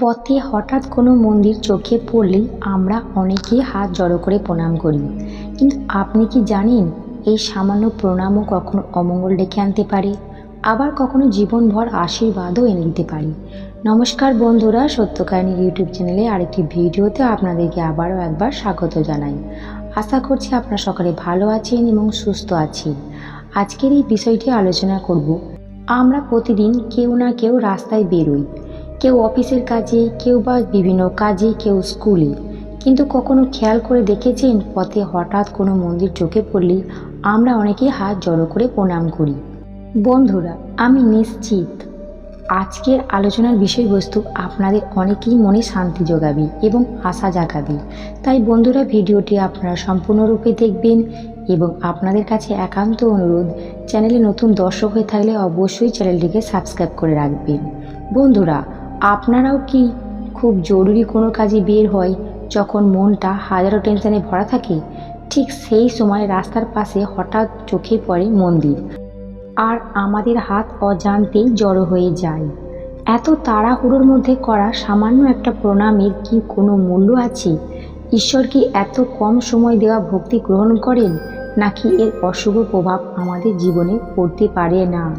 পথে হঠাৎ কোনো মন্দির চোখে পড়লেই আমরা অনেকেই হাত জড়ো করে প্রণাম করি। কিন্তু আপনি কি জানেন, এই সামান্য প্রণামও কখনো অমঙ্গল ডেকে আনতে পারে? আবার কখনো জীবনভর আশীর্বাদও এনে দিতে পারি? নমস্কার বন্ধুরা সত্যকাহিনী ইউটিউব চ্যানেলে আরেকটি ভিডিওতে আপনাদেরকে আবারও একবার স্বাগত জানাই। আশা করছি আপনারা সকালে ভালো আছেন এবং সুস্থ আছেন। আজকের এই বিষয়টি আলোচনা করব, আমরা প্রতিদিন কেউ না কেউ রাস্তায় বেরোই। কেউ অফিসের কাজে, কেউ বা বিভিন্ন কাজে, কেউ স্কুলে। কিন্তু কখনো খেয়াল করে দেখেছেন, পথে হঠাৎ কোনো মন্দির চোখে পড়লেই আমরা অনেকেই হাত জড়ো করে প্রণাম করি। বন্ধুরা, আমি নিশ্চিত আজকের আলোচনার বিষয়বস্তু আপনাদের অনেকেই মনে শান্তি যোগাবে এবং আশা জাগাবে। তাই বন্ধুরা, ভিডিওটি আপনারা সম্পূর্ণরূপে দেখবেন এবং আপনাদের কাছে একান্ত অনুরোধ, চ্যানেলে নতুন দর্শক হয়ে থাকলে অবশ্যই চ্যানেলটিকে সাবস্ক্রাইব করে রাখবেন। বন্ধুরা আপনারাও কি খুব জরুরি কোনো কাজে বের হয় যখন মনটা হাজারো টেনশনে ভরা থাকে? ঠিক সেই সময় রাস্তার পাশে হঠাৎ চোখে পড়ে মন্দির। আর আমাদের হাত অজান্তেই জড়ো হয়ে যায়। এত তাড়াহুড়োর মধ্যে করা সামান্য একটা প্রণামের কি কোনো মূল্য আছে? ঈশ্বর কি এত কম সময় দেওয়া ভক্তি গ্রহণ করেন? নাকি এর অশুভ প্রভাব আমাদের জীবনে পড়তে পারে না?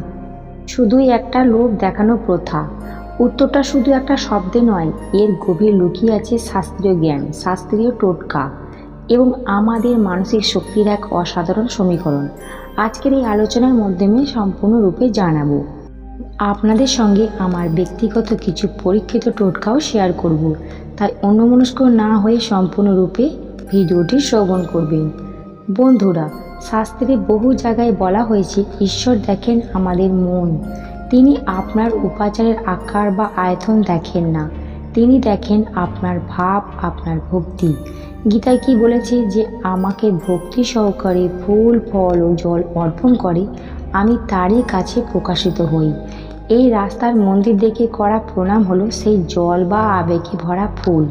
শুধুই একটা লোভ দেখানো প্রথা। উত্তরটা শুধু একটা শব্দে নয়, এর গভীর লুকিয়ে আছে শাস্ত্রীয় জ্ঞান, শাস্ত্রীয় টোটকা এবং আমাদের মানসিক শক্তির এক অসাধারণ সমীকরণ। আজকের এই আলোচনার মাধ্যমে সম্পূর্ণরূপে জানাব। আপনাদের সঙ্গে আমার ব্যক্তিগত কিছু পরীক্ষিত টোটকাও শেয়ার করব। তাই অন্যমনস্ক না হয়ে সম্পূর্ণরূপে ভিডিওটি শ্রবণ করবেন। বন্ধুরা, শাস্ত্রে বহু জায়গায় বলা হয়েছে, ঈশ্বর দেখেন আমাদের মন। তিনি আপনার উপাচারের আকার বা আয়তন দেখেন না। তিনি দেখেন আপনার ভাব, আপনার ভক্তি। গীতায় কি বলেছে যে, আমাকে ভক্তি সহকারে ফুল, ফল ও জল অর্পণ করে, আমি তারই কাছে প্রকাশিত হই। এই রাস্তার মন্দির দেখে করা প্রণাম হলো সেই জল বা আবেগে ভরা ফুল।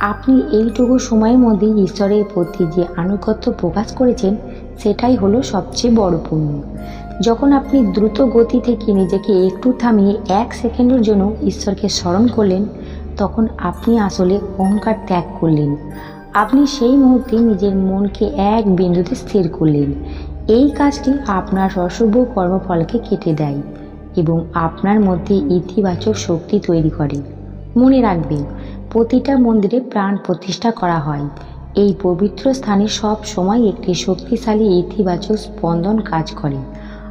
আপনি এইটুকু সময়ের মধ্যে ঈশ্বরের প্রতি যে আনুগত্য প্রকাশ করেছেন, সেটাই হলো সবচেয়ে বড় পুণ্য। যখন আপনি দ্রুত গতি থেকে নিজেকে একটু থামিয়ে এক সেকেন্ডের জন্য ঈশ্বরকে স্মরণ করলেন, তখন আপনি আসলে অহংকার ত্যাগ করলেন। আপনি সেই মুহূর্তে নিজের মনকে এক বিন্দুতে স্থির করলেন। এই কাজটি আপনার অশুভ কর্মফলকে কেটে দেয় এবং আপনার মধ্যে ইতিবাচক শক্তি তৈরি করে। মনে রাখবেন, প্রতিটা মন্দিরে প্রাণ প্রতিষ্ঠা করা হয়। এই পবিত্র স্থানে সব সময় একটি শক্তিশালী, ইতিবাচক স্পন্দন কাজ করে।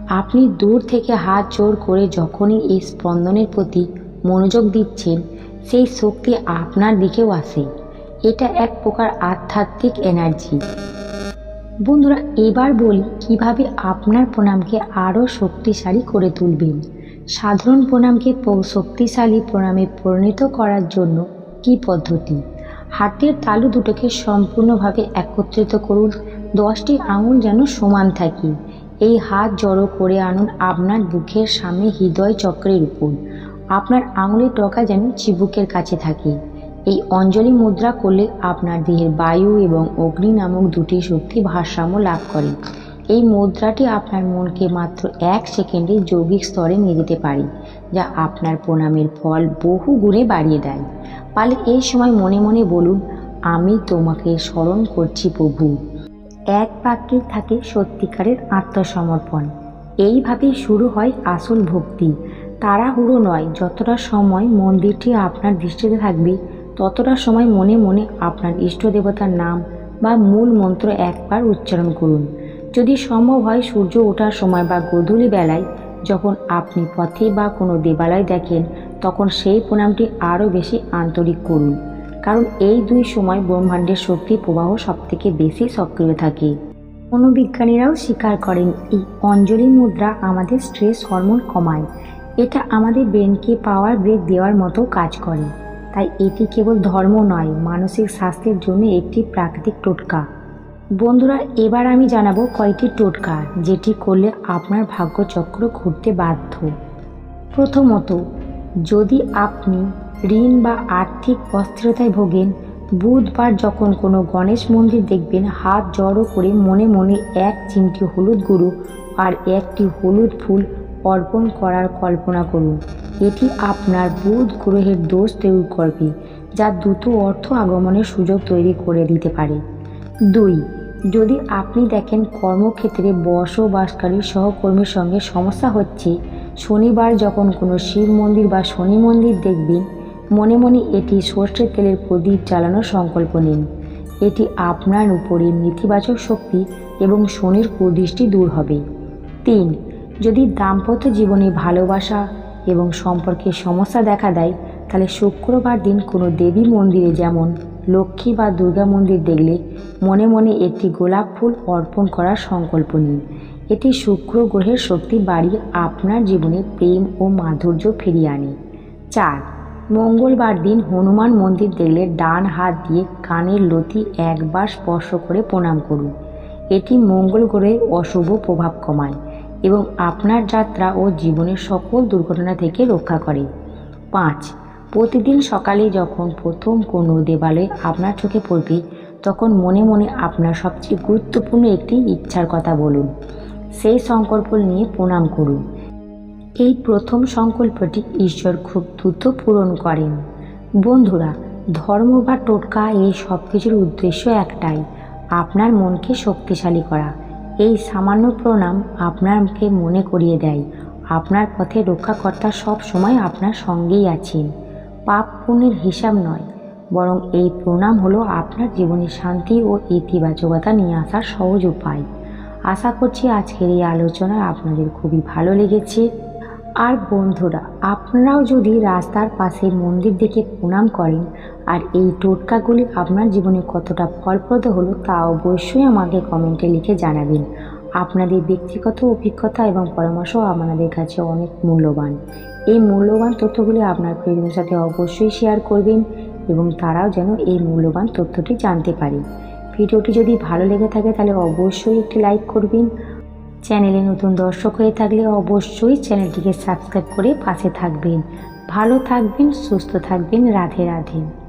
আপনি দূর থেকে হাত জোর করে যখনই এই স্পন্দনের প্রতি মনোযোগ দিচ্ছেন, সেই শক্তি আপনার দিকেও আসে। এটা এক প্রকার আধ্যাত্মিক এনার্জি। বন্ধুরা, এবার বলি কীভাবে আপনার প্রণামকে আরও শক্তিশালী করে তুলবেন। সাধারণ প্রণামকে শক্তিশালী প্রণামে পরিণত করার জন্য কি পদ্ধতি? হাতের তালু দুটোকে সম্পূর্ণভাবে একত্রিত করুন। দশটি আঙুল যেন সমান থাকে। এই হাত জড়ো করে আনুন আপনার বুকের সামনে হৃদয় চক্রের উপর। আপনার আঙুলের টকা যেন চিবুকের কাছে থাকে। এই অঞ্জলি মুদ্রা করলে আপনার দেহের বায়ু এবং অগ্নি নামক দুটি শক্তি ভারসাম্য লাভ করে। এই মুদ্রাটি আপনার মনকে মাত্র এক সেকেন্ডে যৌগিক স্তরে নিয়ে যেতে পারে, যা আপনার প্রণামের ফল বহু গুণে বাড়িয়ে দেয়। পালে এই সময় মনে মনে বলুন, আমি তোমাকে স্মরণ করছি প্রভু। এক বাক্যে থাকে সত্যিকারের আত্মসমর্পণ। এইভাবেই শুরু হয় আসল ভক্তি। তাড়াহুড়ো নয়, যতটা সময় মন্দিরটি আপনার দৃষ্টিতে থাকবে, ততটা সময় মনে মনে আপনার ইষ্ট দেবতার নাম বা মূল মন্ত্র একবার উচ্চারণ করুন। যদি সম্ভব হয় সূর্য ওঠার সময় বা গধূলি বেলায় যখন আপনি পথে বা কোনো দেবালয় দেখেন, তখন সেই প্রণামটি আরও বেশি আন্তরিক করুন। কারণ এই দুই সময় ব্রহ্মাণ্ডের শক্তি প্রবাহ সবথেকে বেশি সক্রিয় থাকে। মনোবিজ্ঞানীরাও স্বীকার করেন, এই অঞ্জলি মুদ্রা আমাদের স্ট্রেস হরমোন কমায়। এটা আমাদের ব্রেনকে পাওয়ার ব্রেক দেওয়ার মতো কাজ করে। তাই এটি কেবল ধর্ম নয়, মানসিক স্বাস্থ্যের জন্য একটি প্রাকৃতিক টোটকা। বন্ধুরা, এবার আমি জানাব কয়টি টোটকা যেটি করলে আপনার ভাগ্যচক্র ঘুরতে বাধ্য। প্রথমত, যদি আপনি ঋণ বা আর্থিক অস্থিরতায় ভোগেন। বুধবার যখন কোনো গণেশ মন্দির দেখবেন, হাত জড়ো করে মনে মনে এক চিমটি হলুদ গুঁড়ো আর একটি হলুদ ফুল অর্পণ করার কল্পনা করুন। এটি আপনার বুধ গ্রহের দোষ তৈরি করবে, যা দ্রুত অর্থ আগমনের সুযোগ তৈরি করে দিতে পারে। দুই, যদি আপনি দেখেন কর্মক্ষেত্রে বসবাসকারী সহকর্মীর সঙ্গে সমস্যা হচ্ছে, শনিবার যখন কোনো শিব মন্দির বা শনি মন্দির দেখবেন মনে মনে এটি সর্ষের তেলের প্রদীপ জ্বালানোর সংকল্প নিন। এটি আপনার উপরে নেতিবাচক শক্তি এবং শনির কুদৃষ্টি দূর হবে। তিন, যদি দাম্পত্য জীবনে ভালোবাসা এবং সম্পর্কে সমস্যা দেখা দেয়, তাহলে শুক্রবার দিন কোনো দেবী মন্দিরে যেমন লক্ষ্মী বা দুর্গা মন্দির দেখলে মনে মনে একটি গোলাপ ফুল অর্পণ করার সংকল্প নিন। এটি শুক্র গ্রহের শক্তি বাড়িয়ে আপনার জীবনে প্রেম ও মাধুর্য ফিরিয়ে আনে। চার মঙ্গলবার দিন হনুমান মন্দির দেখলে ডান হাত দিয়ে কানের লতি একবার স্পর্শ করে প্রণাম করুন। এটি মঙ্গল গ্রহের অশুভ প্রভাব কমায় এবং আপনার যাত্রা ও জীবনের সকল দুর্ঘটনা থেকে রক্ষা করে। পাঁচ, প্রতিদিন সকালে যখন প্রথম কোনো দেবালয় আপনার চোখে পড়বে, তখন মনে মনে আপনার সবচেয়ে গুরুত্বপূর্ণ একটি ইচ্ছার কথা বলুন। সেই সংকল্প নিয়ে প্রণাম করুন। এই প্রথম সংকল্পটি ঈশ্বর খুব দ্রুত পূরণ করেন। বন্ধুরা, ধর্ম বা টোটকা এই সব কিছুর উদ্দেশ্য একটাই, আপনার মনকে শক্তিশালী করা। এই সামান্য প্রণাম আপনাকে মনে করিয়ে দেয়। আপনার পথে রক্ষাকর্তা সব সময় আপনার সঙ্গেই আছেন। পাপ পুণ্যের হিসাব নয়, বরং এই প্রণাম হলো আপনার জীবনে শান্তি ও ইতিবাচকতা নিয়ে আসার সহজ উপায়। আশা করছি আজকের এই আলোচনা আপনাদের খুবই ভালো লেগেছে। আর বন্ধুরা, আপনারাও যদি রাস্তার পাশে মন্দির দেখে প্রণাম করেন, আর এই টোটকাগুলি আপনার জীবনে কতটা ফলপ্রদ হলো তা অবশ্যই আমাকে কমেন্টে লিখে জানাবেন। আপনাদের ব্যক্তিগত অভিজ্ঞতা এবং পরামর্শ আমাদের কাছে অনেক মূল্যবান। এই মূল্যবান তথ্যগুলি আপনার প্রিয়জনের সাথে অবশ্যই শেয়ার করবেন এবং তারাও যেন এই মূল্যবান তথ্যটি জানতে পারে। ভিডিওটি যদি ভালো লেগে থাকে তাহলে অবশ্যই একটি লাইক করবেন চ্যানেলে নতুন দর্শক হয়ে থাকলে অবশ্যই চ্যানেলটিকে সাবস্ক্রাইব করে পাশে থাকবেন। ভালো থাকবেন, সুস্থ থাকবেন, রাধে রাধে।